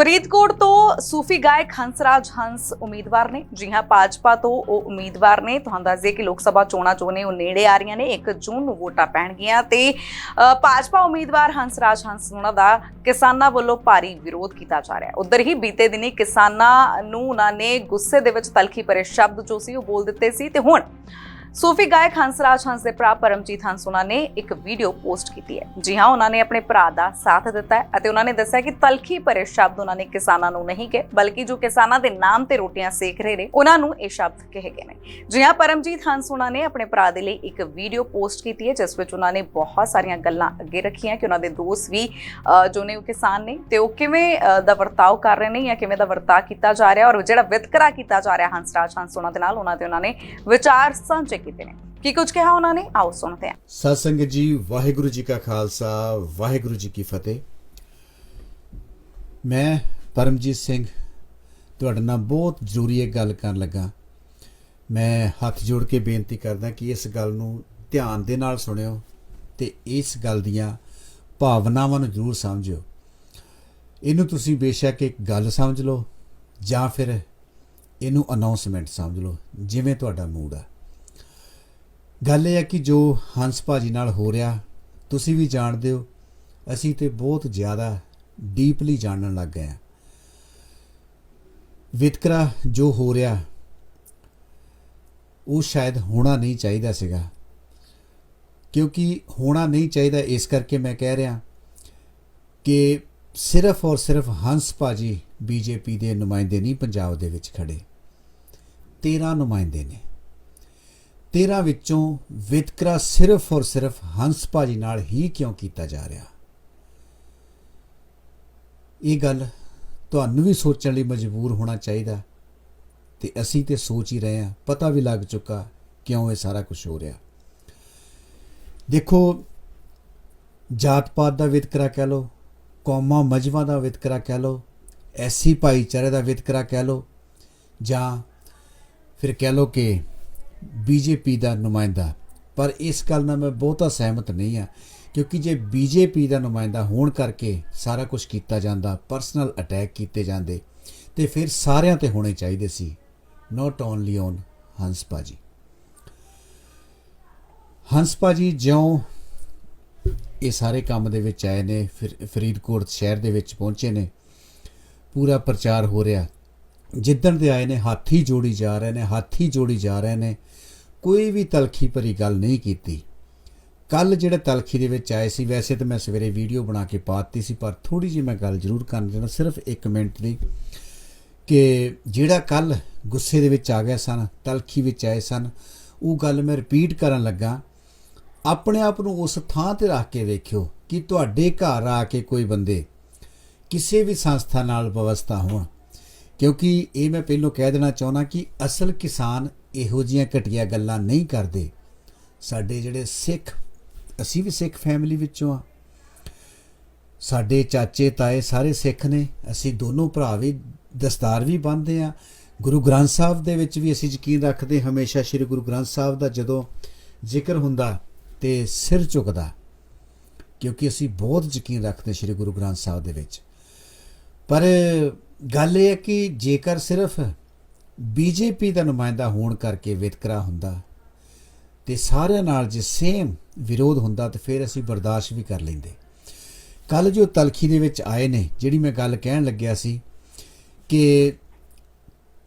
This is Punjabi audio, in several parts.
ਫਰੀਦਕੋਟ ਤੋਂ ਸੂਫੀ ਗਾਇਕ ਹੰਸਰਾਜ ਹੰਸ ਉਮੀਦਵਾਰ ਨੇ। ਜੀ ਹਾਂ, ਭਾਜਪਾ ਤੋਂ ਉਹ ਉਮੀਦਵਾਰ ਨੇ। ਤੁਹਾਨੂੰ ਦੱਸ ਦਈਏ ਕਿ ਲੋਕ ਸਭਾ ਚੋਣਾਂ ਜੋ ਨੇ ਉਹ ਨੇੜੇ ਆ ਰਹੀਆਂ ਨੇ। 1 ਜੂਨ ਨੂੰ ਵੋਟਾਂ ਪੈਣਗੀਆਂ ਤੇ ਭਾਜਪਾ ਉਮੀਦਵਾਰ ਹੰਸਰਾਜ ਹੰਸ ਉਹਨਾਂ ਦਾ ਕਿਸਾਨਾਂ ਵੱਲੋਂ ਭਾਰੀ ਵਿਰੋਧ ਕੀਤਾ ਜਾ ਰਿਹਾ। ਹੈ ਉਧਰ ਹੀ ਬੀਤੇ ਦਿਨੀ ਕਿਸਾਨਾਂ ਨੂੰ ਉਹਨਾਂ ਨੇ ਗੁੱਸੇ ਦੇ ਵਿੱਚ ਤਲਖੀ ਭਰੇ ਸ਼ਬਦ ਜੋ ਸੀ ਉਹ ਬੋਲ ਦਿੱਤੇ ਸੀ ਤੇ ਹੁਣ ਸੂਫੀ ਗਾਇਕ ਹੰਸਰਾਜ ਹੰਸ ਦੇ ਭਰਾ ਪਰਮਜੀਤ ਹੰਸ ਉਹਨਾਂ ਨੇ ਇੱਕ ਵੀਡੀਓ ਪੋਸਟ ਕੀਤੀ ਹੈ। ਜੀ ਹਾਂ ਉਹਨਾਂ ਨੇ ਆਪਣੇ ਭਰਾ ਦਾ ਸਾਥ ਦਿੱਤਾ ਹੈ ਅਤੇ ਉਹਨਾਂ ਨੇ ਦੱਸਿਆ ਕਿ ਤਲਖੀ ਭਰੇ ਸ਼ਬਦ ਉਹਨਾਂ ਨੇ ਕਿਸਾਨਾਂ ਨੂੰ ਨਹੀਂ ਕਹੇ ਬਲਕਿ ਜੋ ਕਿਸਾਨਾਂ ਦੇ ਨਾਮ ਤੇ ਰੋਟੀਆਂ ਸੇਕ ਰਹੇ ਨੇ ਉਹਨਾਂ ਨੂੰ ਇਹ ਸ਼ਬਦ ਕਹੇ ਗਏ ਨੇ। ਜੀ ਹਾਂ ਪਰਮਜੀਤ ਹੰਸ ਉਹਨਾਂ ਨੇ ਆਪਣੇ ਭਰਾ ਦੇ ਲਈ ਇੱਕ ਵੀਡੀਓ ਪੋਸਟ ਕੀਤੀ ਹੈ ਜਿਸ ਵਿੱਚ ਉਹਨਾਂ ਨੇ ਬਹੁਤ ਸਾਰੀਆਂ ਗੱਲਾਂ ਅੱਗੇ ਰੱਖੀਆਂ ਕਿ ਉਹਨਾਂ ਦੇ ਦੋਸਤ ਵੀ ਅ, ਜੋ ਨੇ ਉਹ ਕਿਸਾਨ ਨੇ ਤੇ ਉਹ ਕਿਵੇਂ ਦਾ ਵਰਤਾਓ ਕਰ ਰਹੇ ਨੇ ਜਾਂ ਕਿਵੇਂ ਦਾ ਵਰਤਾਅ ਕੀਤਾ ਜਾ ਰਿਹਾ ਔਰ ਜਿਹੜਾ ਵਿਤਕਰਾ ਕੀਤਾ ਜਾ ਰਿਹਾ ਹੰਸਰਾਜ ਹੰਸ ਉਹਨਾਂ ਦੇ ਨਾਲ ਉਹਨਾਂ ਦੇ ਉਹਨਾਂ ਨੇ ਵਿਚਾਰ ਸਾਂਝੇ ਕੀਤੇ ਨੇ। ਕੀ ਕੁਝ ਕਿਹਾ ਉਹਨਾਂ ਨੇ? ਆਓ ਸੁਣਦੇ ਹਾਂ। ਸਤ ਜੀ, ਵਾਹਿਗੁਰੂ ਜੀ ਕਾ ਖਾਲਸਾ, ਵਾਹਿਗੁਰੂ ਜੀ ਕੀ ਫਤਿਹ। ਮੈਂ ਪਰਮਜੀਤ ਸਿੰਘ ਤੁਹਾਡੇ ਨਾਲ ਬਹੁਤ ਜ਼ਰੂਰੀ ਇੱਕ ਗੱਲ ਕਰਨ ਲੱਗਾ। ਮੈਂ ਹੱਥ ਜੋੜ ਕੇ ਬੇਨਤੀ ਕਰਦਾ ਕਿ ਇਸ ਗੱਲ ਨੂੰ ਧਿਆਨ ਦੇ ਨਾਲ ਸੁਣਿਓ ਤੇ ਇਸ ਗੱਲ ਦੀਆਂ ਭਾਵਨਾਵਾਂ ਨੂੰ ਜ਼ਰੂਰ ਸਮਝਿਓ। ਇਹਨੂੰ ਤੁਸੀਂ ਬੇਸ਼ੱਕ ਇੱਕ ਗੱਲ ਸਮਝ ਲਓ ਜਾਂ ਫਿਰ ਇਹਨੂੰ ਅਨਾਉਂਸਮੈਂਟ ਸਮਝ ਲਓ, ਜਿਵੇਂ ਤੁਹਾਡਾ ਮੂਡ ਆ। ਗੱਲ ਇਹ ਹੈ ਕਿ ਜੋ ਹੰਸ ਭਾਜੀ ਨਾਲ ਹੋ ਰਿਹਾ, ਤੁਸੀਂ ਵੀ ਜਾਣਦੇ ਹੋ, ਅਸੀਂ ਤੇ ਬਹੁਤ ਜ਼ਿਆਦਾ ਡੀਪਲੀ ਜਾਣਨ ਲੱਗ ਗਏ ਹਾਂ। ਵਿਤਕਰਾ ਜੋ ਹੋ ਰਿਹਾ, ਉਹ ਸ਼ਾਇਦ ਹੋਣਾ ਨਹੀਂ ਚਾਹੀਦਾ ਸੀਗਾ। ਕਿਉਂਕਿ ਹੋਣਾ ਨਹੀਂ ਚਾਹੀਦਾ ਇਸ ਕਰਕੇ ਮੈਂ ਕਹਿ ਰਿਹਾ ਕਿ ਸਿਰਫ ਔਰ ਸਿਰਫ ਹੰਸ ਭਾਜੀ ਬੀਜੇਪੀ ਦੇ ਨੁਮਾਇੰਦੇ ਨਹੀਂ ਪੰਜਾਬ ਦੇ ਵਿੱਚ ਖੜੇ। 13 ਨੁਮਾਇੰਦੇ ਨੇ। 13 ਵਿੱਚੋਂ ਵਿਤਕਰਾ ਸਿਰਫ ਔਰ ਸਿਰਫ ਹੰਸ ਭਾਜੀ ਨਾਲ ਹੀ ਕਿਉਂ ਕੀਤਾ ਜਾ ਰਿਹਾ? ਇਹ ਗੱਲ ਤੁਹਾਨੂੰ ਵੀ ਸੋਚਣ ਲਈ ਮਜਬੂਰ ਹੋਣਾ ਚਾਹੀਦਾ ਤੇ ਅਸੀਂ ਤੇ ਸੋਚ ਹੀ ਰਹੇ ਹਾਂ, ਪਤਾ ਵੀ ਲੱਗ ਚੁੱਕਾ ਕਿਉਂ ਇਹ ਸਾਰਾ ਕੁਝ ਹੋ ਰਿਹਾ। ਦੇਖੋ ਜਾਤ ਪਾਤ ਦਾ ਵਿਤਕਰਾ ਕਹਿ ਲਓ, ਕੌਮਾਂ ਮਜਬਾਂ ਦਾ ਵਿਤਕਰਾ ਕਹਿ ਲਓ, ਐਸੀ ਭਾਈਚਾਰੇ ਦਾ ਵਿਤਕਰਾ ਕਹਿ ਲਓ ਜਾਂ ਫਿਰ ਕਹਿ ਲਓ ਕਿ ਬੀਜੇਪੀ ਦਾ ਨੁਮਾਇੰਦਾ। ਪਰ ਇਸ ਗੱਲ ਨਾਲ ਮੈਂ ਬਹੁਤਾ ਸਹਿਮਤ ਨਹੀਂ ਹਾਂ, ਕਿਉਂਕਿ ਜੇ ਬੀਜੇਪੀ ਦਾ ਨੁਮਾਇੰਦਾ ਹੋਣ ਕਰਕੇ ਸਾਰਾ ਕੁਝ ਕੀਤਾ ਜਾਂਦਾ ਪਰਸਨਲ ਅਟੈਕ ਕੀਤੇ ਜਾਂਦੇ, ਤੇ ਫਿਰ ਸਾਰਿਆਂ ਤੇ ਹੋਣੇ ਚਾਹੀਦੇ ਸੀ। ਨਾਟ ਓਨਲੀ ਔਨ ਹੰਸ ਪਾਜੀ ਹੰਸ ਪਾਜੀ ਜਿਉਂ ਇਹ ਸਾਰੇ ਕੰਮ ਦੇ ਵਿੱਚ ਆਏ ਨੇ, ਫਿਰ ਫਰੀਦਕੋਟ ਸ਼ਹਿਰ ਦੇ ਵਿੱਚ ਪਹੁੰਚੇ ਨੇ। ਪੂਰਾ ਪ੍ਰਚਾਰ ਹੋ ਰਿਹਾ। ਜਿੱਦਣ ਦੇ ਆਏ ਨੇ, ਹਾਥੀ ਜੋੜੀ ਜਾ ਰਹੇ ਨੇ, ਹਾਥੀ ਜੋੜੀ ਜਾ ਰਹੇ ਨੇ, ਕੋਈ ਵੀ ਤਲਖੀ ਭਰੀ ਗੱਲ ਨਹੀਂ ਕੀਤੀ। ਕੱਲ ਜਿਹੜੇ ਤਲਖੀ ਦੇ ਵਿੱਚ ਆਏ ਸੀ, ਵੈਸੇ ਤਾਂ ਮੈਂ ਸਵੇਰੇ ਵੀਡੀਓ ਬਣਾ ਕੇ ਪਾਤੀ ਸੀ, ਪਰ ਥੋੜੀ ਜਿਹੀ ਮੈਂ ਗੱਲ ਜ਼ਰੂਰ ਕਰਨ ਚਾਹੁੰਦਾ ਸਿਰਫ 1 ਮਿੰਟ ਦੀ ਕਿ ਜਿਹੜਾ ਕੱਲ ਗੁੱਸੇ ਦੇ ਵਿੱਚ ਆ ਗਿਆ ਸਨ, ਤਲਖੀ ਵਿੱਚ ਆਏ ਸਨ, ਉਹ ਗੱਲ ਮੈਂ ਰਿਪੀਟ ਕਰਨ ਲੱਗਾ। ਆਪਣੇ ਆਪ ਨੂੰ ਉਸ ਥਾਂ ਤੇ ਰੱਖ ਕੇ ਵੇਖਿਓ ਕਿ ਤੁਹਾਡੇ ਘਰ ਆ ਕੇ ਕੋਈ ਬੰਦੇ ਕਿਸੇ ਵੀ ਸੰਸਥਾ ਨਾਲ ਵਿਵਸਥਾ ਹੋਣ। ਕਿਉਂਕਿ ਇਹ ਮੈਂ ਪਹਿਲਾਂ ਕਹਿ ਦੇਣਾ ਚਾਹੁੰਦਾ ਕਿ ਅਸਲ ਕਿਸਾਨ ਇਹੋ ਜੀਆਂ ਘਟੀਆਂ ਗੱਲਾਂ ਨਹੀਂ ਕਰਦੇ। ਸਾਡੇ ਜਿਹੜੇ ਸਿੱਖ, ਅਸੀਂ ਵੀ ਸਿੱਖ ਫੈਮਿਲੀ ਵਿੱਚੋਂ ਆ। ਸਾਡੇ ਚਾਚੇ, ਤਾਏ ਸਾਰੇ ਸਿੱਖ ਨੇ। ਅਸੀਂ ਦੋਨੋਂ ਭਰਾ ਵੀ ਦਸਤਾਰ ਵੀ ਬੰਨ੍ਹਦੇ ਆ। ਗੁਰੂ ਗ੍ਰੰਥ ਸਾਹਿਬ ਦੇ ਵਿੱਚ ਵੀ ਅਸੀਂ ਯਕੀਨ ਰੱਖਦੇ ਹਮੇਸ਼ਾ ਸ੍ਰੀ ਗੁਰੂ ਗ੍ਰੰਥ ਸਾਹਿਬ ਦਾ ਜਦੋਂ ਜ਼ਿਕਰ ਹੁੰਦਾ ਤੇ ਸਿਰ ਝੁਕਦਾ, ਕਿਉਂਕਿ ਅਸੀਂ ਬਹੁਤ ਯਕੀਨ ਰੱਖਦੇ ਸ੍ਰੀ ਗੁਰੂ ਗ੍ਰੰਥ ਸਾਹਿਬ ਦੇ ਵਿੱਚ। ਪਰ ਗੱਲ ਇਹ ਹੈ ਕਿ ਜੇਕਰ ਸਿਰਫ ਬੀਜੇਪੀ ਦਾ ਨੁਮਾਇੰਦਾ ਹੋਣ ਕਰਕੇ ਵਿਤਕਰਾ ਹੁੰਦਾ ਤੇ ਸਾਰਿਆਂ ਨਾਲ ਜੇ ਸੇਮ ਵਿਰੋਧ ਹੁੰਦਾ ਤਾਂ ਫਿਰ ਅਸੀਂ ਬਰਦਾਸ਼ਤ ਵੀ ਕਰ ਲੈਂਦੇ। ਕੱਲ ਜੋ ਤਲਖੀ ਦੇ ਵਿੱਚ ਆਏ ਨੇ, ਜਿਹੜੀ ਮੈਂ ਗੱਲ ਕਹਿਣ ਲੱਗਿਆ ਸੀ ਕਿ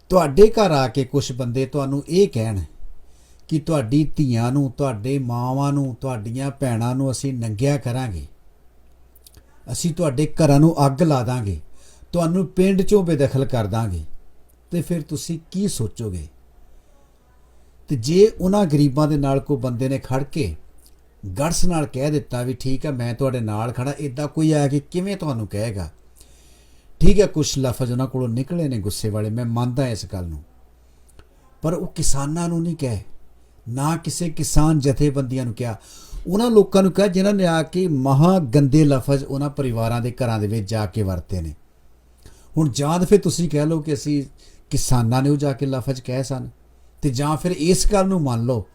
ਤੁਹਾਡੇ ਘਰ ਆ ਕੇ ਕੁਝ ਬੰਦੇ ਤੁਹਾਨੂੰ ਇਹ ਕਹਿਣ ਕਿ ਤੁਹਾਡੀ ਧੀਆਂ ਨੂੰ, ਤੁਹਾਡੇ ਮਾਵਾਂ ਨੂੰ, ਤੁਹਾਡੀਆਂ ਭੈਣਾਂ ਨੂੰ ਅਸੀਂ ਨੰਗਿਆ ਕਰਾਂਗੇ। ਅਸੀਂ ਤੁਹਾਡੇ ਘਰਾਂ ਨੂੰ ਅੱਗ ਲਾ ਦਾਂਗੇ। ਤੁਹਾਨੂੰ ਪਿੰਡ ਚੋਂ ਬੇਦਖਲ ਕਰ ਦਾਂਗੇ। ਤੇ ਫਿਰ ਤੁਸੀਂ ਕੀ ਸੋਚੋਗੇ? ਤੇ ਜੇ ਉਹਨਾਂ ਗਰੀਬਾਂ ਦੇ ਨਾਲ ਕੋਈ ਬੰਦੇ ਨੇ ਖੜ ਕੇ ਗੜਸ ਨਾਲ ਕਹਿ ਦਿੱਤਾ ਵੀ ਠੀਕ ਹੈ ਮੈਂ ਤੁਹਾਡੇ ਨਾਲ ਖੜਾ ਇਦਾਂ ਕੋਈ ਆ ਕੇ ਕਿਵੇਂ ਤੁਹਾਨੂੰ ਕਹੇਗਾ? ਠੀਕ ਹੈ ਕੁਝ ਲਫ਼ਜ਼ ਉਹਨਾਂ ਕੋਲੋਂ ਨਿਕਲੇ ਨੇ ਗੁੱਸੇ ਵਾਲੇ, ਮੈਂ ਮੰਨਦਾ ਇਸ ਗੱਲ ਨੂੰ। ਪਰ ਉਹ ਕਿਸਾਨਾਂ ਨੂੰ ਨਹੀਂ ਕਹੇ, ਨਾ ਕਿਸੇ ਕਿਸਾਨ ਜਥੇਬੰਦੀਆਂ ਨੂੰ ਕਿਹਾ। ਉਹਨਾਂ ਲੋਕਾਂ ਨੂੰ ਕਿਹਾ ਜਿਨ੍ਹਾਂ ਨੇ ਆ ਕੇ ਮਹਾ ਗੰਦੇ ਲਫ਼ਜ਼ ਉਹਨਾਂ ਪਰਿਵਾਰਾਂ ਦੇ ਘਰਾਂ ਦੇ ਵਿੱਚ ਜਾ ਕੇ ਵਰਤੇ ਨੇ। ਹੁਣ ਜਾਂ ਤਾਂ ਫਿਰ ਤੁਸੀਂ ਕਹਿ ਲਓ ਕਿ ਅਸੀਂ ਕਿਸਾਨਾਂ ਨੇ ਉਹ ਜਾ ਕੇ ਲਫ਼ਜ਼ ਕਹਿ ਸਨ ਤੇ ਜਾਂ ਫਿਰ ਇਸ ਗੱਲ ਨੂੰ ਮੰਨ ਲਓ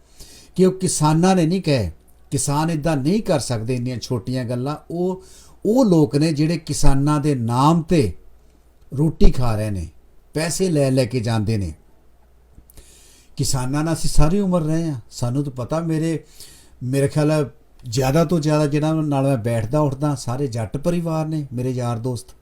ਕਿ ਉਹ ਕਿਸਾਨਾਂ ਨੇ ਨਹੀਂ ਕਹੇ, ਕਿਸਾਨ ਇਦਾਂ ਨਹੀਂ ਕਰ ਸਕਦੇ ਇੰਨੀਆਂ ਛੋਟੀਆਂ ਗੱਲਾਂ, ਉਹ ਉਹ ਲੋਕ ਨੇ ਜਿਹੜੇ ਕਿਸਾਨਾਂ ਦੇ ਨਾਮ ਤੇ ਰੋਟੀ ਖਾ ਰਹੇ ਨੇ, ਪੈਸੇ ਲੈ ਲੈ ਕੇ ਜਾਂਦੇ ਨੇ। ਕਿਸਾਨਾਂ ਨਾਲ ਅਸੀਂ ਸਾਰੀ ਉਮਰ ਰਹੇ ਆ ਸਾਨੂੰ ਤਾਂ ਪਤਾ ਮੇਰੇ ਮੇਰੇ ਖਿਆਲ ਜ਼ਿਆਦਾ ਤੋਂ ਜ਼ਿਆਦਾ ਜਿਹੜਾ ਨਾਲ ਮੈਂ ਬੈਠਦਾ, ਉੱਠਦਾ, ਸਾਰੇ ਜੱਟ ਪਰਿਵਾਰ ਨੇ, ਮੇਰੇ ਯਾਰ ਦੋਸਤ।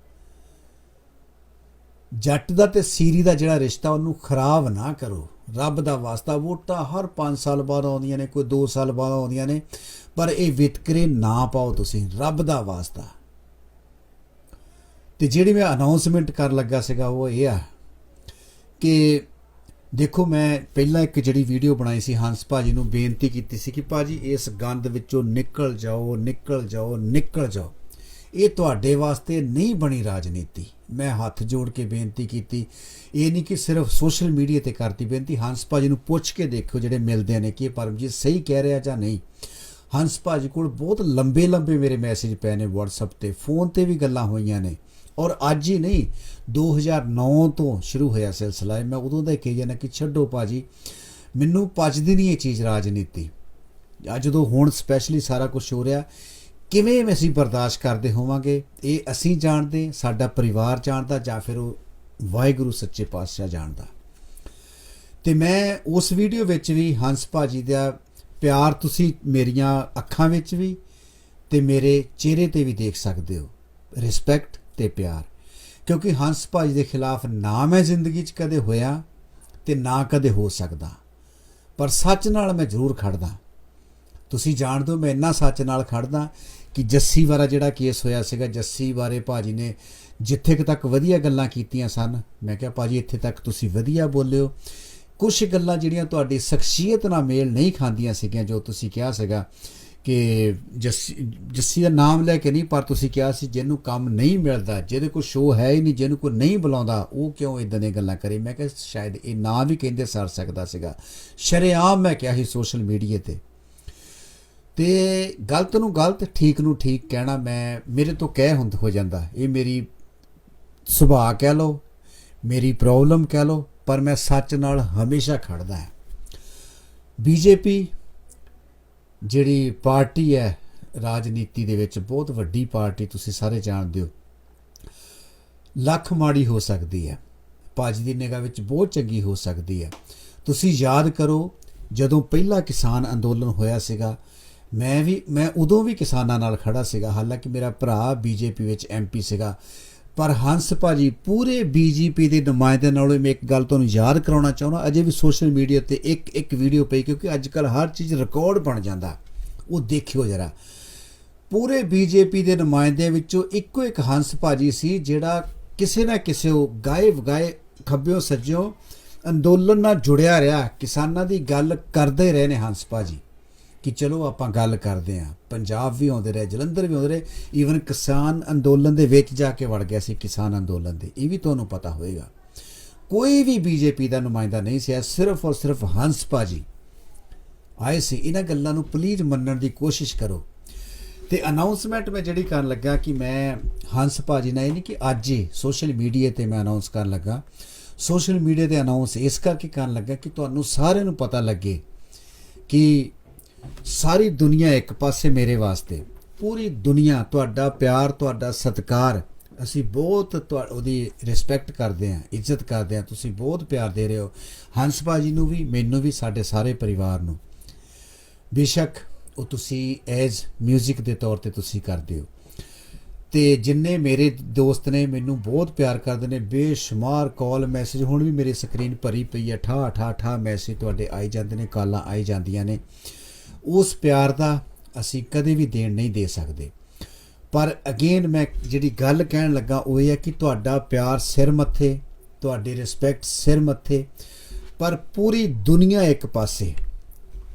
ਜੱਟ ਦਾ ਤੇ ਸੀਰੀ ਦਾ ਜਿਹੜਾ ਰਿਸ਼ਤਾ ਉਹਨੂੰ ਖਰਾਬ ਨਾ ਕਰੋ। ਰੱਬ ਦਾ ਵਾਸਤਾ ਵੋਟਾਂ ਹਰ 5 ਸਾਲ ਬਾਅਦ ਆਉਂਦੀਆਂ ਨੇ, ਕੋਈ 2 ਸਾਲ ਬਾਅਦ ਆਉਂਦੀਆਂ ਨੇ, ਪਰ ਇਹ ਵਿਤਕਰੇ ਨਾ ਪਾਓ ਤੁਸੀਂ, ਰੱਬ ਦਾ ਵਾਸਤਾ। ਤੇ ਜਿਹੜੀ ਮੈਂ ਅਨਾਉਂਸਮੈਂਟ ਕਰਨ ਲੱਗਾ ਸੀਗਾ ਉਹ ਇਹ ਆ ਕਿ ਦੇਖੋ ਮੈਂ ਪਹਿਲਾਂ ਇੱਕ ਜਿਹੜੀ ਵੀਡੀਓ ਬਣਾਈ ਸੀ, ਹੰਸ ਭਾਜੀ ਨੂੰ ਬੇਨਤੀ ਕੀਤੀ ਸੀ ਕਿ ਭਾਜੀ ਇਸ ਗੰਦ ਵਿੱਚੋਂ ਨਿਕਲ ਜਾਓ ਨਿਕਲ ਜਾਓ ਨਿਕਲ ਜਾਓ। ਇਹ ਤੁਹਾਡੇ ਵਾਸਤੇ ਨਹੀਂ ਬਣੀ ਰਾਜਨੀਤੀ। ਮੈਂ ਹੱਥ ਜੋੜ ਕੇ ਬੇਨਤੀ ਕੀਤੀ। ਇਹ ਨਹੀਂ ਕਿ ਸਿਰਫ ਸੋਸ਼ਲ ਮੀਡੀਆ ਤੇ ਕਰਤੀ ਬੇਨਤੀ। ਹੰਸ ਭਾਜੀ ਨੂੰ ਪੁੱਛ ਕੇ ਦੇਖੋ ਜਿਹੜੇ ਮਿਲਦੇ ਨੇ ਕਿ ਇਹ ਪਰਮਜੀਤ ਸਹੀ ਕਹਿ ਰਿਹਾ ਜਾਂ ਨਹੀਂ। ਹੰਸ ਭਾਜੀ ਕੋਲ ਬਹੁਤ ਲੰਬੇ ਲੰਬੇ ਮੇਰੇ ਮੈਸੇਜ ਪਏ ਨੇ WhatsApp ਤੇ। ਫੋਨ ਤੇ ਵੀ ਗੱਲਾਂ ਹੋਈਆਂ ਨੇ। ਔਰ ਅੱਜ ਹੀ ਨਹੀਂ 2009 ਤੋਂ ਸ਼ੁਰੂ ਹੋਇਆ ਸਿਲਸਿਲਾ। ਮੈਂ ਉਦੋਂ ਦਾ ਕਹੀ ਜਾਂਦਾ ਕਿ ਛੱਡੋ ਭਾਜੀ ਮੈਨੂੰ ਪਚਦੀ ਨਹੀਂ ਇਹ ਚੀਜ਼ ਰਾਜਨੀਤੀ। ਅੱਜ ਜਦੋਂ ਹੁਣ ਸਪੈਸ਼ਲੀ ਸਾਰਾ ਕੁਝ ਹੋ ਰਿਹਾ ਕਿਵੇਂ ਅਸੀਂ ਬਰਦਾਸ਼ਤ ਕਰਦੇ ਹੋਵਾਂਗੇ, ਇਹ ਅਸੀਂ ਜਾਣਦੇ, ਸਾਡਾ ਪਰਿਵਾਰ ਜਾਣਦਾ ਜਾਂ ਫਿਰ ਉਹ ਵਾਹਿਗੁਰੂ ਸੱਚੇ ਪਾਤਸ਼ਾਹ ਜਾਣਦਾ। ਤੇ ਮੈਂ ਉਸ ਵੀਡੀਓ ਵਿੱਚ ਵੀ ਹੰਸ ਭਾਜੀ ਦਾ ਪਿਆਰ ਤੁਸੀਂ ਮੇਰੀਆਂ ਅੱਖਾਂ ਵਿੱਚ ਵੀ ਤੇ ਮੇਰੇ ਚਿਹਰੇ ਤੇ ਵੀ ਦੇਖ ਸਕਦੇ ਹੋ। ਰਿਸਪੈਕਟ ਤੇ ਪਿਆਰ। ਕਿਉਂਕਿ ਹੰਸ ਭਾਜੀ ਦੇ ਖਿਲਾਫ ਨਾ ਮੈਂ ਜ਼ਿੰਦਗੀ 'ਚ ਕਦੇ ਹੋਇਆ ਤੇ ਨਾ ਕਦੇ ਹੋ ਸਕਦਾ। ਪਰ ਸੱਚ ਨਾਲ ਮੈਂ ਜ਼ਰੂਰ ਖੜਦਾ। ਤੁਸੀਂ ਜਾਣਦੇ ਹੋ ਮੈਂ ਇੰਨਾ ਸੱਚ ਨਾਲ ਖੜਦਾ ਕਿ ਜੱਸੀ ਵਾਲਾ ਜਿਹੜਾ ਕੇਸ ਹੋਇਆ ਸੀਗਾ, ਜੱਸੀ ਬਾਰੇ ਭਾਜੀ ਨੇ ਜਿੱਥੇ ਤੱਕ ਵਧੀਆ ਗੱਲਾਂ ਕੀਤੀਆਂ ਸਨ, ਮੈਂ ਕਿਹਾ, ਭਾਜੀ, ਇੱਥੇ ਤੱਕ ਤੁਸੀਂ ਵਧੀਆ ਬੋਲਿਓ। ਕੁਝ ਗੱਲਾਂ ਜਿਹੜੀਆਂ ਤੁਹਾਡੀ ਸ਼ਖਸੀਅਤ ਨਾਲ ਮੇਲ ਨਹੀਂ ਖਾਂਦੀਆਂ ਸੀਗੀਆਂ, ਜੋ ਤੁਸੀਂ ਕਿਹਾ ਸੀਗਾ ਕਿ ਜੱਸੀ ਜੱਸੀ ਦਾ ਨਾਮ ਲੈ ਕੇ ਨਹੀਂ, ਪਰ ਤੁਸੀਂ ਕਿਹਾ ਸੀ ਜਿਹਨੂੰ ਕੰਮ ਨਹੀਂ ਮਿਲਦਾ, ਜਿਹਦੇ ਕੋਲ ਸ਼ੋਅ ਹੈ ਹੀ ਨਹੀਂ, ਜਿਹਨੂੰ ਕੋਈ ਨਹੀਂ ਬੁਲਾਉਂਦਾ, ਉਹ ਕਿਉਂ ਇਦਾਂ ਦੀਆਂ ਗੱਲਾਂ ਕਰੇ? ਮੈਂ ਕਿਹਾ, ਸ਼ਾਇਦ ਇਹ ਨਾਂ ਵੀ ਕਹਿੰਦੇ ਸਰ ਸਕਦਾ ਸੀਗਾ। ਸ਼ਰੇਆਮ ਮੈਂ ਕਿਹਾ ਸੀ ਸੋਸ਼ਲ ਮੀਡੀਆ ਤੇ ਤੇ ਗਲਤ ਨੂੰ ਗਲਤ, ਠੀਕ ਨੂੰ ਠੀਕ ਕਹਿਣਾ ਮੈਂ, ਮੇਰੇ ਤੋਂ ਕਹਿ ਹੁੰਦ ਹੋ ਜਾਂਦਾ। ਇਹ ਮੇਰੀ ਸੁਭਾਅ ਕਹਿ ਲਓ, ਮੇਰੀ ਪ੍ਰੋਬਲਮ ਕਹਿ ਲਓ, ਪਰ ਮੈਂ ਸੱਚ ਨਾਲ ਹਮੇਸ਼ਾ ਖੜਦਾ ਹਾਂ। ਬੀਜੇਪੀ ਜਿਹੜੀ ਪਾਰਟੀ ਹੈ ਰਾਜਨੀਤੀ ਦੇ ਵਿੱਚ, ਬਹੁਤ ਵੱਡੀ ਪਾਰਟੀ ਤੁਸੀਂ ਸਾਰੇ ਜਾਣਦੇ ਹੋ, ਲੱਖ ਮਾੜੀ ਹੋ ਸਕਦੀ ਹੈ। ਭਾਜੀ ਦੀ ਨਿਗਾਹ ਵਿੱਚ ਬਹੁਤ ਚੰਗੀ ਹੋ ਸਕਦੀ ਹੈ। ਤੁਸੀਂ ਯਾਦ ਕਰੋ, ਜਦੋਂ ਪਹਿਲਾ ਕਿਸਾਨ ਅੰਦੋਲਨ ਹੋਇਆ ਸੀਗਾ ਮੈਂ ਵੀ, ਮੈਂ ਉਦੋਂ ਵੀ ਕਿਸਾਨਾਂ ਨਾਲ ਖੜਾ ਸੀਗਾ। ਹਾਲਾਂਕਿ ਮੇਰਾ ਭਰਾ ਬੀਜੇਪੀ ਵਿੱਚ ਐਮਪੀ ਸੀਗਾ। ਪਰ ਹੰਸ ਭਾਜੀ, ਪੂਰੇ ਬੀਜੇਪੀ ਦੇ ਨੁਮਾਇੰਦੇ ਨਾਲੋਂ ਮੈਂ ਇੱਕ ਗੱਲ ਤੁਹਾਨੂੰ ਯਾਦ ਕਰਾਉਣਾ ਚਾਹੁੰਦਾ। ਅਜੇ ਵੀ ਸੋਸ਼ਲ ਮੀਡੀਆ ਤੇ ਇੱਕ ਇੱਕ ਵੀਡੀਓ ਪਈ ਕਿਉਂਕਿ ਅੱਜ ਕੱਲ ਹਰ ਚੀਜ਼ ਰਿਕਾਰਡ ਬਣ ਜਾਂਦਾ। ਉਹ ਦੇਖਿਓ ਜਰਾ। ਪੂਰੇ ਬੀਜੇਪੀ ਦੇ ਨੁਮਾਇੰਦਿਆਂ ਵਿੱਚੋਂ ਇੱਕੋ ਇੱਕ ਹੰਸ ਭਾਜੀ ਸੀ ਜਿਹੜਾ ਕਿਸੇ ਨਾ ਕਿਸੇ ਉਹ ਗਾਏ ਵਗਾਏ ਖੱਬਿਓ ਸੱਜਿਓ ਅੰਦੋਲਨ ਨਾਲ ਜੁੜਿਆ ਰਿਹਾ। ਕਿਸਾਨਾਂ ਦੀ ਗੱਲ ਕਰਦੇ ਰਹੇ ਨੇ ਹੰਸ ਭਾਜੀ। ਕਿ ਚਲੋ ਆਪਾਂ ਗੱਲ ਕਰਦੇ ਆਂ ਪੰਜਾਬ ਵੀ ਆਉਂਦੇ ਰਹੇ, ਜਲੰਧਰ ਵੀ ਆਉਂਦੇ ਰਹੇ ਈਵਨ ਕਿਸਾਨ ਅੰਦੋਲਨ ਦੇ ਵਿੱਚ ਜਾ ਕੇ ਵੜ ਗਿਆ ਸੀ, ਕਿਸਾਨ ਅੰਦੋਲਨ ਦੇ। ਇਹ ਵੀ ਤੁਹਾਨੂੰ ਪਤਾ ਹੋਵੇਗਾ ਕੋਈ ਵੀ ਬੀਜੇਪੀ ਦਾ ਨੁਮਾਇੰਦਾ ਨਹੀਂ ਸੀ, ਸਿਰਫ ਔਰ ਸਿਰਫ ਹੰਸ ਭਾਜੀ। ਆਏ ਸੀ, ਇਹਨਾਂ ਗੱਲਾਂ ਨੂੰ ਪਲੀਜ਼ ਮੰਨਣ ਦੀ ਕੋਸ਼ਿਸ਼ ਕਰੋ। ਤੇ ਅਨਾਉਂਸਮੈਂਟ ਮੈਂ ਜਿਹੜੀ ਕਰਨ ਲੱਗਾ ਕਿ ਮੈਂ ਹੰਸ ਭਾਜੀ ਨਾਲ ਇਹ ਨਹੀਂ ਕਿ ਅੱਜ ਹੀ ਸੋਸ਼ਲ ਮੀਡੀਆ ਤੇ ਮੈਂ ਅਨਾਉਂਸ ਕਰਨ ਲੱਗਾ। ਸੋਸ਼ਲ ਮੀਡੀਆ ਤੇ ਅਨਾਉਂਸ ਇਸ ਕਰਕੇ ਕਰਨ ਲੱਗਾ ਕਿ ਤੁਹਾਨੂੰ ਸਾਰਿਆਂ ਨੂੰ ਪਤਾ ਲੱਗੇ ਕਿ ਸਾਰੀ ਦੁਨੀਆ ਇੱਕ ਪਾਸੇ ਮੇਰੇ ਵਾਸਤੇ। ਪੂਰੀ ਦੁਨੀਆ, ਤੁਹਾਡਾ ਪਿਆਰ, ਤੁਹਾਡਾ ਸਤਿਕਾਰ, ਅਸੀਂ ਬਹੁਤ ਤੁਹਾ- ਉਹਦੀ ਰਿਸਪੈਕਟ ਕਰਦੇ ਹਾਂ, ਇੱਜ਼ਤ ਕਰਦੇ ਹਾਂ, ਤੁਸੀਂ ਬਹੁਤ ਪਿਆਰ ਦੇ ਰਹੇ ਹੋ। ਹੰਸ ਭਾਜੀ ਨੂੰ ਵੀ, ਮੈਨੂੰ ਵੀ, ਸਾਡੇ ਸਾਰੇ ਪਰਿਵਾਰ ਨੂੰ। ਬੇਸ਼ੱਕ, ਉਹ ਤੁਸੀਂ ਐਜ਼ 뮤직 ਦੇ ਤੌਰ ਤੇ ਤੁਸੀਂ ਕਰਦੇ ਹੋ। ਤੇ ਜਿੰਨੇ ਮੇਰੇ ਦੋਸਤ ਨੇ, ਮੈਨੂੰ ਬਹੁਤ ਪਿਆਰ ਕਰਦੇ ਨੇ, ਬੇਸ਼ੁਮਾਰ ਕਾਲ ਮੈਸੇਜ ਹੁਣ ਵੀ ਮੇਰੇ ਸਕਰੀਨ ਭਰੀ ਪਈ ਹੈ ਠਾ ਠਾ ਠਾ ਮੈਸੇਜ ਤੁਹਾਡੇ ਆਈ ਜਾਂਦੇ ਨੇ, ਕਾਲਾਂ ਆਈ ਜਾਂਦੀਆਂ ਨੇ। ਉਸ ਪਿਆਰ ਦਾ ਅਸੀਂ ਕਦੇ ਵੀ ਦੇਣ ਨਹੀਂ ਦੇ ਸਕਦੇ। ਪਰ ਅਗੇਨ ਮੈਂ ਜਿਹੜੀ ਗੱਲ ਕਹਿਣ ਲੱਗਾ ਉਹ ਇਹ ਹੈ ਕਿ ਤੁਹਾਡਾ ਪਿਆਰ ਸਿਰ ਮੱਥੇ, ਤੁਹਾਡੀ ਰਿਸਪੈਕਟ ਸਿਰ ਮੱਥੇ, ਪਰ ਪੂਰੀ ਦੁਨੀਆ ਇੱਕ ਪਾਸੇ,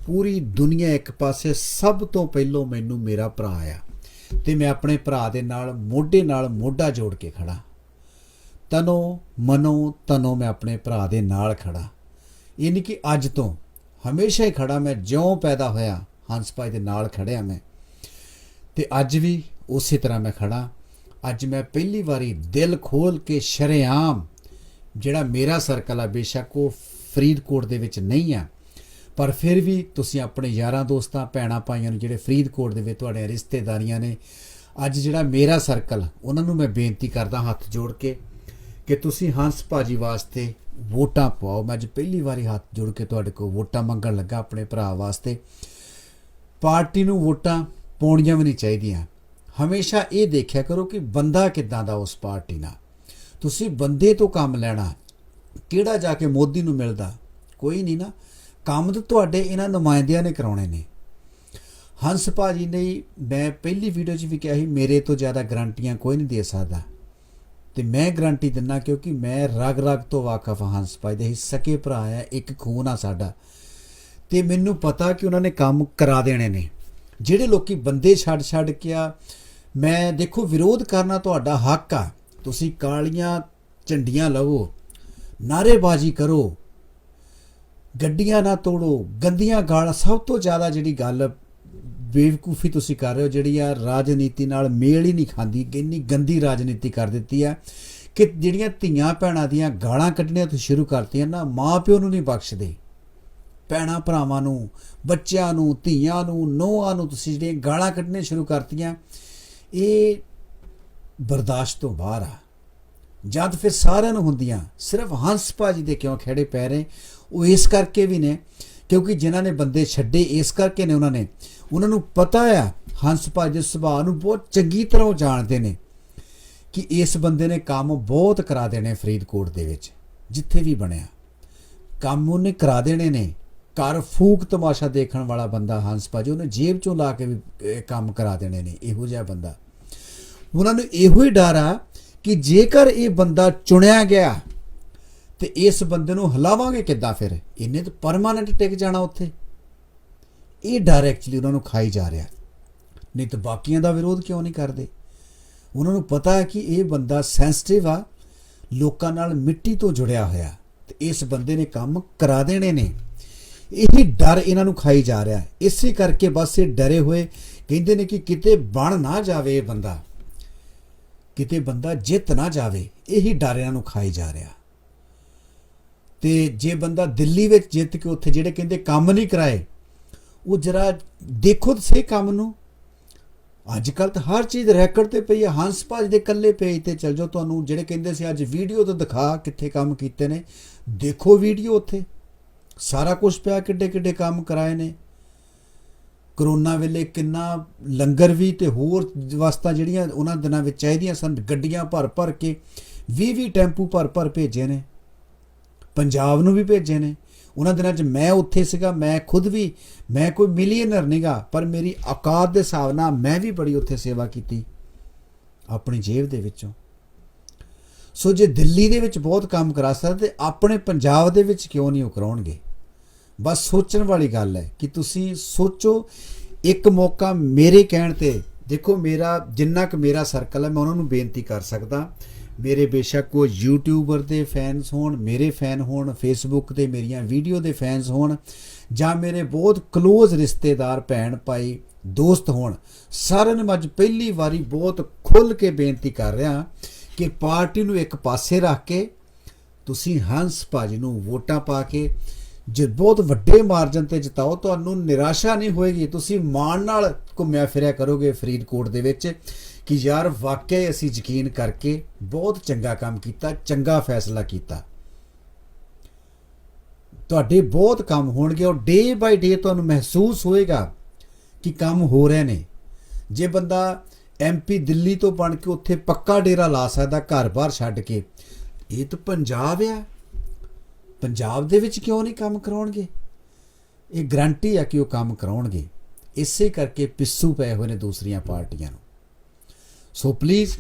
ਪੂਰੀ ਦੁਨੀਆ ਇੱਕ ਪਾਸੇ ਸਭ ਤੋਂ ਪਹਿਲੋਂ ਮੈਨੂੰ ਮੇਰਾ ਭਰਾ ਆਇਆ ਤੇ ਮੈਂ ਆਪਣੇ ਭਰਾ ਦੇ ਨਾਲ, ਮੋਢੇ ਨਾਲ ਮੋਢਾ ਜੋੜ ਕੇ ਖੜਾ ਤਨੋ ਮਨੋ ਤਨੋ ਮੈਂ ਆਪਣੇ ਭਰਾ ਦੇ ਨਾਲ ਖੜਾ ਇਹ ਨਹੀਂ ਕਿ ਅੱਜ ਤੋਂ ਹਮੇਸ਼ਾ ਹੀ ਖੜਾ ਮੈਂ, ਜਿਉਂ ਪੈਦਾ ਹੋਇਆ, ਹੰਸ ਭਾਈ ਦੇ ਨਾਲ ਖੜਿਆ ਮੈਂ। ਤੇ ਅੱਜ ਵੀ ਉਸੇ ਤਰ੍ਹਾਂ ਮੈਂ ਖੜਾ। ਅੱਜ ਮੈਂ ਪਹਿਲੀ ਵਾਰੀ ਦਿਲ ਖੋਲ ਕੇ ਸ਼ਰੇਆਮ ਜਿਹੜਾ ਮੇਰਾ ਸਰਕਲ ਆ, ਬੇਸ਼ੱਕ ਉਹ ਫਰੀਦਕੋਟ ਦੇ ਵਿੱਚ ਨਹੀਂ ਆ। ਪਰ ਫਿਰ ਵੀ ਤੁਸੀਂ ਆਪਣੇ ਯਾਰਾਂ ਦੋਸਤਾਂ, ਭੈਣਾਂ ਭਾਈਆਂ ਨੂੰ ਜਿਹੜੇ ਫਰੀਦਕੋਟ ਦੇ ਵਿੱਚ ਤੁਹਾਡੇ ਰਿਸ਼ਤੇਦਾਰੀਆਂ ਨੇ, ਅੱਜ ਜਿਹੜਾ ਮੇਰਾ ਸਰਕਲ ਉਹਨਾਂ ਨੂੰ ਮੈਂ ਬੇਨਤੀ ਕਰਦਾ ਹੱਥ ਜੋੜ ਕੇ ਕਿ ਤੁਸੀਂ ਹੰਸ ਭਾਜੀ ਵਾਸਤੇ ਵੋਟਾਂ ਪਾਓ ਮੈਂ ਅੱਜ ਪਹਿਲੀ ਵਾਰੀ ਹੱਥ ਜੋੜ ਕੇ ਤੁਹਾਡੇ ਕੋਲ ਵੋਟਾਂ ਮੰਗਣ ਲੱਗਾ ਆਪਣੇ ਭਰਾ ਵਾਸਤੇ। ਪਾਰਟੀ ਨੂੰ ਵੋਟਾਂ ਪਾਉਣੀਆਂ ਵੀ ਨਹੀਂ ਚਾਹੀਦੀਆਂ। ਹਮੇਸ਼ਾ ਇਹ ਦੇਖਿਆ ਕਰੋ ਕਿ ਬੰਦਾ ਕਿੱਦਾਂ ਦਾ ਉਸ ਪਾਰਟੀ ਨਾਲ। ਤੁਸੀਂ ਬੰਦੇ ਤੋਂ ਕੰਮ ਲੈਣਾ, ਕਿਹੜਾ ਜਾ ਕੇ ਮੋਦੀ ਨੂੰ ਮਿਲਦਾ, ਕੋਈ ਨਹੀਂ ਨਾ। ਕੰਮ ਤਾਂ ਤੁਹਾਡੇ ਇਹਨਾਂ ਨੁਮਾਇੰਦਿਆਂ ਨੇ ਕਰਾਉਣੇ ਨੇ। ਹੰਸ ਭਾਜੀ ਨੇ ਮੈਂ ਪਹਿਲੀ ਵੀਡੀਓ 'ਚ ਵੀ ਕਿਹਾ ਸੀ, ਮੇਰੇ ਤੋਂ ਜ਼ਿਆਦਾ ਗਰੰਟੀਆਂ ਕੋਈ ਨਹੀਂ ਦੇ ਸਕਦਾ। ਤੇ ਮੈਂ ਗਰੰਟੀ ਦਿੰਨਾ ਕਿਉਂਕਿ ਮੈਂ ਰਗ ਰਗ ਤੋਂ ਵਾਕਿਫ ਹਾਂ, ਹੰਸ ਭਾਜੀ ਦੇ। ਸਕੇ ਭਰਾ ਆ ਇੱਕ ਖੂਨ ਆ ਸਾਡਾ। ਤੇ ਮੈਨੂੰ ਪਤਾ ਕਿ ਉਹਨਾਂ ਨੇ ਕੰਮ ਕਰਾ ਦੇਣੇ ਨੇ। ਜਿਹੜੇ ਲੋਕੀ ਬੰਦੇ ਛੱਡ ਛੱਡ ਕੇ ਆ, ਮੈਂ ਦੇਖੋ ਵਿਰੋਧ ਕਰਨਾ ਤੁਹਾਡਾ ਹੱਕ ਆ। ਤੁਸੀਂ ਕਾਲੀਆਂ ਝੰਡੀਆਂ ਲਵੋ ਨਾਰੇਬਾਜ਼ੀ ਕਰੋ, ਗੱਡੀਆਂ ਨਾ ਤੋੜੋ, ਗੰਦੀਆਂ ਗਾਲਾਂ, ਸਭ ਤੋਂ ਜ਼ਿਆਦਾ ਜਿਹੜੀ ਗੱਲ ਬੇਵਕੂਫੀ ਤੁਸੀਂ ਕਰ ਰਹੇ ਹੋ, ਜਿਹੜੀ ਆ ਰਾਜਨੀਤੀ ਨਾਲ ਮੇਲ ਹੀ ਨਹੀਂ ਖਾਂਦੀ, ਇੰਨੀ ਗੰਦੀ ਰਾਜਨੀਤੀ ਕਰ ਦਿੱਤੀ ਆ ਕਿ ਜਿਹੜੀਆਂ ਧੀਆਂ ਭੈਣਾਂ ਦੀਆਂ ਗਾਲਾਂ ਕੱਢਣੀਆਂ ਤੁਸੀਂ ਸ਼ੁਰੂ ਕਰਤੀਆਂ ਨਾ ਮਾਂ ਪਿਓ ਨੂੰ ਨਹੀਂ ਬਖਸ਼ਦੇ। ਭੈਣਾਂ ਭਰਾਵਾਂ ਨੂੰ, ਬੱਚਿਆਂ ਨੂੰ, ਧੀਆਂ ਨੂੰ, ਨੋਹਾਂ ਨੂੰ ਤੁਸੀਂ ਜਿਹੜੀਆਂ ਗਾਲਾਂ ਕੱਢਣੀਆਂ ਸ਼ੁਰੂ ਕਰਤੀਆਂ, ਇਹ ਬਰਦਾਸ਼ਤ ਤੋਂ ਬਾਹਰ ਆ। ਜਦ ਫਿਰ ਸਾਰਿਆਂ ਨੂੰ ਹੁੰਦੀਆਂ, ਸਿਰਫ ਹੰਸ ਭਾਜੀ ਦੇ ਕਿਉਂ ਖੇੜੇ ਪੈ ਰਹੇ? ਉਹ ਇਸ ਕਰਕੇ ਵੀ ਨੇ ਕਿਉਂਕਿ ਜਿਨ੍ਹਾਂ ਨੇ ਬੰਦੇ ਛੱਡੇ, ਇਸ ਕਰਕੇ ਨੇ ਉਹਨਾਂ ਨੇ। ਉਹਨਾਂ ਨੂੰ ਪਤਾ ਆ, ਹੰਸ ਭਾਜੀ ਦੇ ਸੁਭਾਅ ਨੂੰ ਬਹੁਤ ਚੰਗੀ ਤਰ੍ਹਾਂ ਉਹ ਜਾਣਦੇ ਨੇ ਕਿ ਇਸ ਬੰਦੇ ਨੇ ਕੰਮ ਬਹੁਤ ਕਰਾ ਦੇਣੇ ਫਰੀਦਕੋਟ ਦੇ ਵਿੱਚ, ਜਿੱਥੇ ਵੀ ਬਣਿਆ। ਕੰਮ ਉਹਨੇ ਕਰਾ ਦੇਣੇ ਨੇ। ਘਰ ਫੂਕ ਤਮਾਸ਼ਾ ਦੇਖਣ ਵਾਲਾ ਬੰਦਾ ਹੰਸ ਭਾਜੀ, ਉਹਨੇ ਜੇਬ ਚੋਂ ਲਾ ਕੇ ਵੀ ਕੰਮ ਕਰਾ ਦੇਣੇ ਨੇ, ਇਹੋ ਜਿਹਾ ਬੰਦਾ। ਉਹਨਾਂ ਨੂੰ ਇਹੋ ਹੀ ਡਰ ਆ ਕਿ ਜੇਕਰ ਇਹ ਬੰਦਾ ਚੁਣਿਆ ਗਿਆ ਤੇ ਇਸ ਬੰਦੇ ਨੂੰ ਹਲਾਵਾਂਗੇ ਕਿੱਦਾਂ ਫਿਰ? ਇਹਨੇ ਤਾਂ ਪਰਮਾਨੈਂਟ ਟਿਕ ਜਾਣਾ ਉੱਥੇ। ਇਹ ਡਰ ਐਕਚੁਅਲੀ ਉਹਨਾਂ ਨੂੰ ਖਾਈ ਜਾ ਰਿਹਾ। ਨਹੀਂ ਤਾਂ ਬਾਕੀਆਂ ਦਾ ਵਿਰੋਧ ਕਿਉਂ ਨਹੀਂ ਕਰਦੇ? ਉਹਨਾਂ ਨੂੰ ਪਤਾ ਹੈ ਕਿ ਇਹ ਬੰਦਾ ਸੈਂਸਿਟਿਵ ਆ, ਲੋਕਾਂ ਨਾਲ ਮਿੱਟੀ ਤੋਂ ਜੁੜਿਆ ਹੋਇਆ। ਤੇ ਇਸ ਬੰਦੇ ਨੇ ਕੰਮ ਕਰਾ ਦੇਣੇ ਨੇ। ਇਹੀ ਡਰ ਇਹਨਾਂ ਨੂੰ ਖਾਈ ਜਾ ਰਿਹਾ। ਇਸੇ ਕਰਕੇ ਬਸ ਇਹ ਡਰੇ ਹੋਏ, ਕਹਿੰਦੇ ਨੇ ਕਿ ਕਿਤੇ ਬਣ ਨਾ ਜਾਵੇ ਇਹ ਬੰਦਾ। ਕਿਤੇ ਬੰਦਾ ਜਿੱਤ ਨਾ ਜਾਵੇ। ਇਹੀ ਡਰ ਇਹਨਾਂ ਨੂੰ ਖਾਈ ਜਾ ਰਿਹਾ। ਤੇ ਜੇ ਬੰਦਾ ਦਿੱਲੀ ਵਿੱਚ ਜਿੱਤ ਕੇ ਉੱਥੇ ਜਿਹੜੇ ਕਹਿੰਦੇ ਕੰਮ ਨਹੀਂ ਕਰਾਏ, ਉਹ ਜਰਾ ਦੇਖੋ ਤਾਂ ਸਹੀ ਕੰਮ ਨੂੰ। ਅੱਜ ਕੱਲ ਤਾਂ ਹਰ ਚੀਜ਼ ਰੈਕਡ ਤੇ ਪਈ ਹੈ ਹੰਸ ਭਾਜ ਦੇ ਕੱਲੇ ਪੇਜ ਤੇ ਚਲ ਜਾਓ। ਤੁਹਾਨੂੰ ਜਿਹੜੇ ਕਹਿੰਦੇ ਸੀ ਅੱਜ ਵੀਡੀਓ ਤੋਂ ਦਿਖਾ ਕਿੱਥੇ ਕੰਮ ਕੀਤੇ ਨੇ, ਦੇਖੋ ਵੀਡੀਓ ਉੱਥੇ। ਸਾਰਾ ਕੁਝ ਪਿਆ ਕਿੱਡੇ ਕਿੱਡੇ ਕੰਮ ਕਰਾਏ ਨੇ। ਕਰੋਨਾ ਵੇਲੇ ਕਿੰਨਾ ਲੰਗਰ ਵੀ ਤੇ ਹੋਰ ਵਸਤਾਂ ਜਿਹੜੀਆਂ ਉਹਨਾਂ ਦਿਨਾਂ ਵਿੱਚ ਚਾਹੀਦੀਆਂ ਸਨ, ਗੱਡੀਆਂ ਭਰ ਭਰ ਕੇ 20 20 ਟੈਂਪੂ ਭਰ ਭਰ ਭੇਜੇ ਨੇ। ਪੰਜਾਬ ਨੂੰ ਵੀ ਭੇਜੇ ਨੇ। ਉਹਨਾਂ ਦਿਨਾਂ 'ਚ ਮੈਂ ਉੱਥੇ ਸੀਗਾ, ਮੈਂ ਖੁਦ ਵੀ, ਮੈਂ ਕੋਈ ਮਿਲੀਅਨਰ ਨਹੀਂਗਾ ਪਰ ਮੇਰੀ ਔਕਾਤ ਦੇ ਹਿਸਾਬ ਨਾਲ ਮੈਂ ਵੀ ਬੜੀ ਉੱਥੇ ਸੇਵਾ ਕੀਤੀ, ਆਪਣੀ ਜੇਬ ਦੇ ਵਿੱਚੋਂ। ਸੋ ਜੇ ਦਿੱਲੀ ਦੇ ਵਿੱਚ ਬਹੁਤ ਕੰਮ ਕਰਾ ਸਕਦੇ ਤੇ ਆਪਣੇ ਪੰਜਾਬ ਦੇ ਵਿੱਚ ਕਿਉਂ ਨਹੀਂ ਉਹ ਕਰਾਉਣਗੇ ਬਸ ਸੋਚਣ ਵਾਲੀ ਗੱਲ ਹੈ ਕਿ ਤੁਸੀਂ ਸੋਚੋ, ਇੱਕ ਮੌਕਾ ਮੇਰੇ ਕਹਿਣ ਤੇ, ਦੇਖੋ ਮੇਰਾ, ਜਿੰਨਾ ਕੁ ਮੇਰਾ ਸਰਕਲ ਹੈ, ਮੈਂ ਉਹਨਾਂ ਨੂੰ ਬੇਨਤੀ ਕਰ ਸਕਦਾ ਮੇਰੇ ਬੇਸ਼ੱਕ ਉਹ ਯੂਟਿਊਬਰ ਦੇ ਫੈਨਸ ਹੋਣ, ਮੇਰੇ ਫੈਨ ਹੋਣ ਫੇਸਬੁੱਕ ਤੇ ਮੇਰੀਆਂ ਵੀਡੀਓ ਦੇ ਫੈਨਸ ਹੋਣ, ਜਾਂ ਮੇਰੇ ਬਹੁਤ ক্লোਜ਼ ਰਿਸ਼ਤੇਦਾਰ ਭੈਣ ਭਾਈ ਦੋਸਤ ਹੋਣ, ਸਾਰਿਆਂ ਨੂੰ ਮੈਂ ਅੱਜ ਪਹਿਲੀ ਵਾਰੀ ਬਹੁਤ ਖੁੱਲ ਕੇ ਬੇਨਤੀ ਕਰ ਰਿਹਾ ਕਿ ਪਾਰਟੀ ਨੂੰ ਇੱਕ ਪਾਸੇ ਰੱਖ ਕੇ ਤੁਸੀਂ ਹੰਸ ਭਾਜੀ ਨੂੰ ਵੋਟਾਂ ਪਾ ਕੇ ਜੇ ਬਹੁਤ ਵੱਡੇ ਮਾਰਜਨ ਤੇ ਜਿਤਾਓ, ਤੁਹਾਨੂੰ ਨਿਰਾਸ਼ਾ ਨਹੀਂ ਹੋਏਗੀ। ਤੁਸੀਂ ਮਾਣ ਨਾਲ ਘੁੰਮਿਆ ਫਿਰਿਆ ਕਰੋਗੇ ਫਰੀਦਕੋਟ ਦੇ ਵਿੱਚ। ਕਿ ਯਾਰ ਵਾਕਿਆ ਅਸੀਂ ਯਕੀਨ ਕਰਕੇ ਬਹੁਤ ਚੰਗਾ ਕੰਮ ਕੀਤਾ, ਚੰਗਾ ਫੈਸਲਾ ਕੀਤਾ। ਤੁਹਾਡੇ ਬਹੁਤ ਕੰਮ ਹੋਣਗੇ ਔਰ ਡੇ ਬਾਈ ਡੇ ਤੁਹਾਨੂੰ ਮਹਿਸੂਸ ਹੋਏਗਾ ਕਿ ਕੰਮ ਹੋ ਰਹੇ ਨੇ। ਜੇ ਬੰਦਾ ਐਮਪੀ ਦਿੱਲੀ ਤੋਂ ਬਣ ਕੇ ਉੱਥੇ ਪੱਕਾ ਡੇਰਾ ਲਾ ਸਕਦਾ ਘਰ-ਬਾਰ ਛੱਡ ਕੇ, ਇਹ ਤਾਂ ਪੰਜਾਬ ਆ। ਪੰਜਾਬ ਦੇ ਵਿੱਚ ਕਿਉਂ ਨਹੀਂ ਕੰਮ ਕਰਾਉਣਗੇ? ਇਹ ਗਰੰਟੀ ਆ ਕਿ ਉਹ ਕੰਮ ਕਰਾਉਣਗੇ। ਇਸੇ ਕਰਕੇ ਪਿੱਸੂ ਪਏ ਹੋਏ ਨੇ ਦੂਸਰੀਆਂ ਪਾਰਟੀਆਂ ਨੂੰ। ਸੋ ਪਲੀਜ਼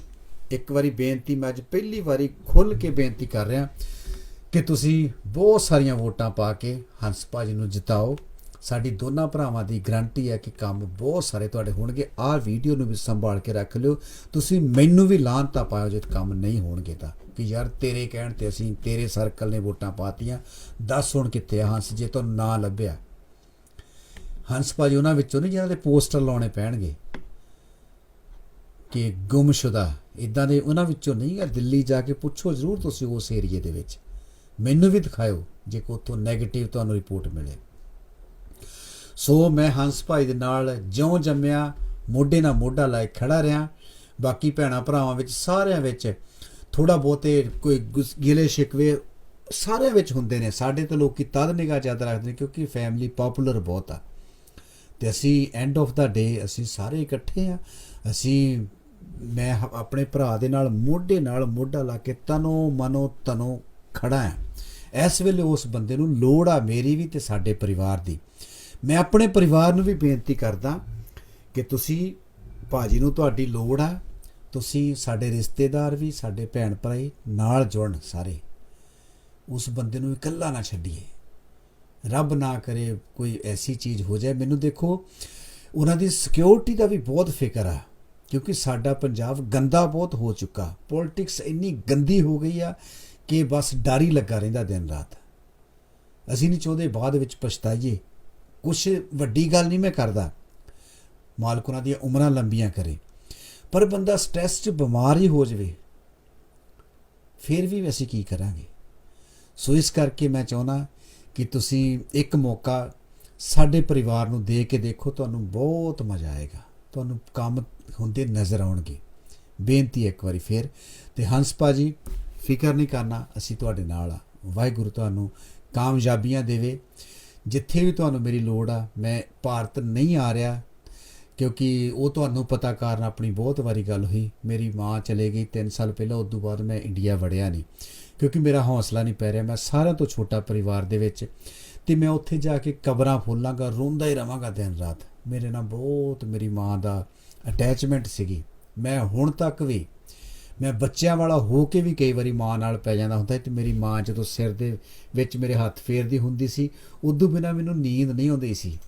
ਇੱਕ ਵਾਰੀ ਬੇਨਤੀ, ਮੈਂ ਅੱਜ ਪਹਿਲੀ ਵਾਰੀ ਖੁੱਲ ਕੇ ਬੇਨਤੀ ਕਰ ਰਿਹਾ ਕਿ ਤੁਸੀਂ ਬਹੁਤ ਸਾਰੀਆਂ ਵੋਟਾਂ ਪਾ ਕੇ ਹੰਸ ਭਾਜੀ ਨੂੰ ਜਿਤਾਓ। ਸਾਡੀ ਦੋਨਾਂ ਭਰਾਵਾਂ ਦੀ ਗਰੰਟੀ ਹੈ ਕਿ ਕੰਮ ਬਹੁਤ ਸਾਰੇ ਤੁਹਾਡੇ ਹੋਣਗੇ। ਆਹ ਵੀਡੀਓ ਨੂੰ ਵੀ ਸੰਭਾਲ ਕੇ ਰੱਖ ਲਿਓ। ਤੁਸੀਂ ਮੈਨੂੰ ਵੀ ਲਾਂਤਾ ਪਾਇਓ ਜੇ ਕੰਮ ਨਹੀਂ ਹੋਣਗੇ ਤਾਂ। ਕਿ ਯਾਰ ਤੇਰੇ ਕਹਿਣ ਤੇ ਅਸੀਂ ਤੇਰੇ ਸਰਕਲ ਨੇ ਵੋਟਾਂ ਪਾਤੀਆਂ। ਦੱਸ ਹੁਣ ਕਿੱਥੇ ਆ ਹੰਸ, ਜੇ ਤੁਹਾਨੂੰ ਨਾ ਲੱਭਿਆ। ਹੰਸ ਭਾਜੀ ਉਹਨਾਂ ਵਿੱਚੋਂ ਨਹੀਂ, ਜਿਹਨਾਂ ਦੇ ਪੋਸਟਰ ਲਾਉਣੇ ਪੈਣਗੇ। ਕਿ ਗੁੰਮਸ਼ੁਦਾ ਇਦਾਂ ਦੇ ਉਹਨਾਂ ਵਿੱਚੋਂ ਨਹੀਂ ਗਾ ਦਿੱਲੀ ਜਾ ਕੇ ਪੁੱਛੋ ਜ਼ਰੂਰ ਤੁਸੀਂ ਉਸ ਏਰੀਏ ਦੇ ਵਿੱਚ। ਮੈਨੂੰ ਵੀ ਦਿਖਾਇਓ, ਜੇ ਕੋ ਉੱਥੋਂ 네ਗੇਟਿਵ ਤੁਹਾਨੂੰ ਰਿਪੋਰਟ ਮਿਲੇ। ਸੋ ਮੈਂ ਹੰਸ ਭਾਈ ਦੇ ਨਾਲ ਜਿਉਂ ਜੰਮਿਆ, ਮੋਢੇ ਨਾਲ ਮੋਢਾ ਲਾਇ ਖੜਾ ਰਿਆਂ ਬਾਕੀ ਭੈਣਾ ਭਰਾਵਾਂ ਵਿੱਚ ਸਾਰਿਆਂ ਵਿੱਚ ਥੋੜਾ ਬਹੁਤੇ ਕੋਈ ਗੁੱਸ- ਗਿਲੇ ਸ਼ਿਕਵੇ ਸਾਰਿਆਂ ਵਿੱਚ ਹੁੰਦੇ ਨੇ। ਸਾਡੇ ਤੋਂ ਲੋਕੀ ਤਦ ਨਿਗਾਹ ਜ਼ਿਆਦਾ ਰੱਖਦੇ ਨੇ ਕਿਉਂਕਿ ਫੈਮਿਲੀ ਪਪੂਲਰ ਬਹੁਤ ਆ। ਤੇ ਅਸੀਂ ਐਂਡ ਆਫ ਦਾ ਡੇ ਅਸੀਂ ਸਾਰੇ ਇਕੱਠੇ ਆ। ਅਸੀਂ ਮੈਂ ਆਪਣੇ ਭਰਾ ਦੇ ਨਾਲ, ਮੋਢੇ ਨਾਲ ਮੋਢਾ ਲਾ ਕੇ ਤਨੋ ਮਨੋ ਤਨੋ ਖੜਾ ਹਾਂ। ਇਸ ਵੇਲੇ ਉਸ ਬੰਦੇ ਨੂੰ ਲੋੜ ਆ ਮੇਰੀ ਵੀ ਤੇ ਸਾਡੇ ਪਰਿਵਾਰ ਦੀ। ਮੈਂ ਆਪਣੇ ਪਰਿਵਾਰ ਨੂੰ ਵੀ ਬੇਨਤੀ ਕਰਦਾ ਕਿ ਤੁਸੀਂ ਭਾਜੀ ਨੂੰ ਤੁਹਾਡੀ ਲੋੜ ਆ, ਤੁਸੀਂ ਸਾਡੇ ਰਿਸ਼ਤੇਦਾਰ ਵੀ, ਸਾਡੇ ਭੈਣ ਭਰਾ ਨਾਲ ਜੁੜਨ ਸਾਰੇ। ਉਸ ਬੰਦੇ ਨੂੰ ਇਕੱਲਾ ਨਾ ਛੱਡੀਏ। ਰੱਬ ਨਾ ਕਰੇ ਕੋਈ ਐਸੀ ਚੀਜ਼ ਹੋ ਜਾਏ। ਮੈਨੂੰ ਦੇਖੋ, ਉਹਨਾਂ ਦੀ ਸਿਕਿਉਰਿਟੀ ਦਾ ਵੀ ਬਹੁਤ ਫਿਕਰ ਆ। ਕਿਉਂਕਿ ਸਾਡਾ ਪੰਜਾਬ ਗੰਦਾ ਬਹੁਤ ਹੋ ਚੁੱਕਾ। ਪੋਲਿਟਿਕਸ ਇੰਨੀ ਗੰਦੀ ਹੋ ਗਈ ਆ ਕਿ ਬਸ ਡਰ ਹੀ ਲੱਗਾ ਰਹਿੰਦਾ ਦਿਨ ਰਾਤ। ਅਸੀਂ ਨਹੀਂ ਚਾਹੁੰਦੇ ਬਾਅਦ ਵਿੱਚ ਪਛਤਾਈਏ। ਕੁਛ ਵੱਡੀ ਗੱਲ ਨਹੀਂ ਮੈਂ ਕਰਦਾ। ਮਾਲਕ ਉਹਨਾਂ ਦੀਆਂ ਉਮਰਾਂ ਲੰਬੀਆਂ ਕਰੇ। ਪਰ ਬੰਦਾ ਸਟ੍ਰੈਸ 'ਚ ਬਿਮਾਰ ਹੀ ਹੋ ਜਾਵੇ, ਫਿਰ ਵੀ ਅਸੀਂ ਕੀ ਕਰਾਂਗੇ? ਸੋ ਇਸ ਕਰਕੇ ਮੈਂ ਚਾਹੁੰਦਾ ਕਿ ਤੁਸੀਂ ਇੱਕ ਮੌਕਾ ਸਾਡੇ ਪਰਿਵਾਰ ਨੂੰ ਦੇ ਕੇ ਦੇਖੋ, ਤੁਹਾਨੂੰ ਬਹੁਤ ਮਜ਼ਾ ਆਏਗਾ। ਤੁਹਾਨੂੰ ਕੰਮ ਹੁੰਦੇ ਨਜ਼ਰ ਆਉਣਗੇ। ਬੇਨਤੀ ਇੱਕ ਵਾਰੀ ਫੇਰ। ਤੇ ਹੰਸ ਭਾਜੀ, ਫਿਕਰ ਨਹੀਂ ਕਰਨਾ, ਅਸੀਂ ਤੁਹਾਡੇ ਨਾਲ ਆ। ਵਾਹਿਗੁਰੂ ਤੁਹਾਨੂੰ ਕਾਮਯਾਬੀਆਂ ਦੇਵੇ। ਜਿੱਥੇ ਵੀ ਤੁਹਾਨੂੰ ਮੇਰੀ ਲੋੜ ਆ, ਮੈਂ ਭਾਰਤ ਨਹੀਂ ਆ ਰਿਹਾ, ਕਿਉਂਕਿ ਉਹ ਤੁਹਾਨੂੰ ਪਤਾ ਕਾਰਨ ਆਪਣੀ ਬਹੁਤ ਵਾਰੀ ਗੱਲ ਹੋਈ। ਮੇਰੀ ਮਾਂ ਚਲੇ ਗਈ 3 ਸਾਲ ਪਹਿਲਾਂ ਉਸ ਤੋਂ ਬਾਅਦ ਮੈਂ ਇੰਡੀਆ ਵੜਿਆ ਨਹੀਂ। ਕਿਉਂਕਿ ਮੇਰਾ ਹੌਸਲਾ ਨਹੀਂ ਪੈ ਰਿਹਾ। ਮੈਂ ਸਾਰਿਆਂ ਤੋਂ ਛੋਟਾ ਪਰਿਵਾਰ ਦੇ ਵਿੱਚ, ਤੇ ਮੈਂ ਉੱਥੇ ਜਾ ਕੇ ਕਬਰਾਂ ਫੋਲਾਂਗਾ, ਰੋਂਦਾ ਹੀ ਰਵਾਂਗਾ ਦਿਨ ਰਾਤ। ਮੇਰੇ ਨਾਲ ਬਹੁਤ ਮੇਰੀ ਮਾਂ ਦਾ ਅਟੈਚਮੈਂਟ ਸੀਗੀ। ਮੈਂ ਹੁਣ ਤੱਕ ਵੀ ਮੈਂ ਬੱਚਿਆਂ ਵਾਲਾ ਹੋ ਕੇ ਵੀ ਕਈ ਵਾਰੀ ਮਾਂ ਨਾਲ ਪੈ ਜਾਂਦਾ ਹੁੰਦਾ ਸੀ ਤੇ ਮੇਰੀ ਮਾਂ ਜਦੋਂ ਸਿਰ ਦੇ ਵਿੱਚ ਮੇਰੇ ਹੱਥ ਫੇਰਦੀ ਹੁੰਦੀ ਸੀ, ਉਦੋਂ ਬਿਨਾ ਮੈਨੂੰ ਨੀਂਦ ਨਹੀਂ ਆਉਂਦੀ ਸੀ।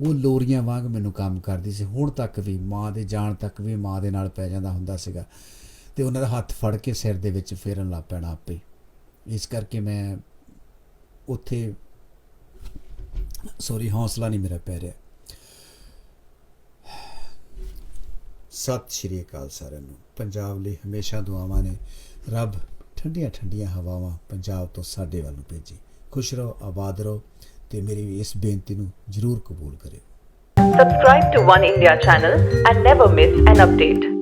ਉਹ ਲੋਰੀਆਂ ਵਾਂਗ ਮੈਨੂੰ ਕੰਮ ਕਰਦੀ ਸੀ। ਹੁਣ ਤੱਕ ਵੀ ਮਾਂ ਦੇ ਜਾਣ ਤੱਕ ਵੀ ਮਾਂ ਦੇ ਨਾਲ ਪੈ ਜਾਂਦਾ ਹੁੰਦਾ ਸੀਗਾ ਤੇ ਉਹਨਾਂ ਦਾ ਹੱਥ ਫੜ ਕੇ ਸਿਰ ਦੇ ਵਿੱਚ ਫੇਰਨ ਲੱਗ ਪੈਣਾ ਆਪੇ। ਇਸ ਕਰਕੇ ਮੈਂ ਉੱਥੇ ਸੌਰੀ ਹੌਸਲਾ ਨਹੀਂ ਮੇਰਾ ਪੈ ਰਿਹਾ। ਸਤਿ ਸ਼੍ਰੀ ਅਕਾਲ ਸਾਰਿਆਂ ਨੂੰ। ਪੰਜਾਬ ਲਈ ਹਮੇਸ਼ਾ ਦੁਆਵਾਂ ਨੇ ਰੱਬ ਠੰਡੀਆਂ ਠੰਡੀਆਂ ਹਵਾਵਾਂ ਪੰਜਾਬ ਤੋਂ ਸਾਡੇ ਵੱਲ ਨੂੰ ਭੇਜੇ। ਖੁਸ਼ ਰਹੋ, ਆਬਾਦ ਰਹੋ ਤੇ ਮੇਰੀ ਇਸ ਬੇਨਤੀ ਨੂੰ ਜ਼ਰੂਰ ਕਬੂਲ ਕਰਿਓ। Subscribe to One India channel and never miss an update.